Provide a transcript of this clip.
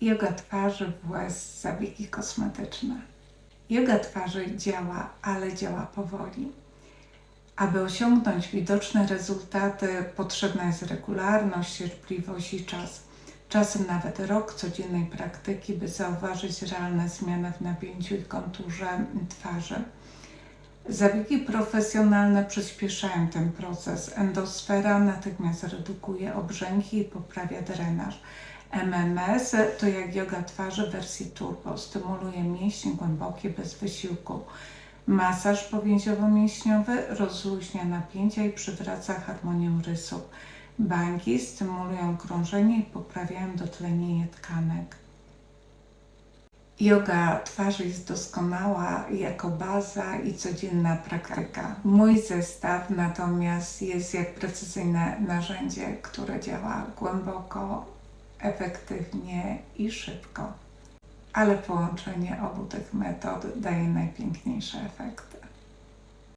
Yoga twarzy w łez, zabiegi kosmetyczne. Yoga twarzy działa, ale działa powoli. Aby osiągnąć widoczne rezultaty, potrzebna jest regularność, cierpliwość i czas. Czasem nawet rok codziennej praktyki, by zauważyć realne zmiany w napięciu i konturze twarzy. Zabiegi profesjonalne przyspieszają ten proces. Endosfera natychmiast redukuje obrzęki i poprawia drenaż. MMS to jak yoga twarzy w wersji turbo. Stymuluje mięśnie głębokie bez wysiłku. Masaż powięziowo-mięśniowy rozluźnia napięcia i przywraca harmonię rysów. Banki stymulują krążenie i poprawiają dotlenienie tkanek. Yoga twarzy jest doskonała jako baza i codzienna praktyka. Mój zestaw natomiast jest jak precyzyjne narzędzie, które działa głęboko, efektywnie i szybko. Ale połączenie obu tych metod daje najpiękniejsze efekty.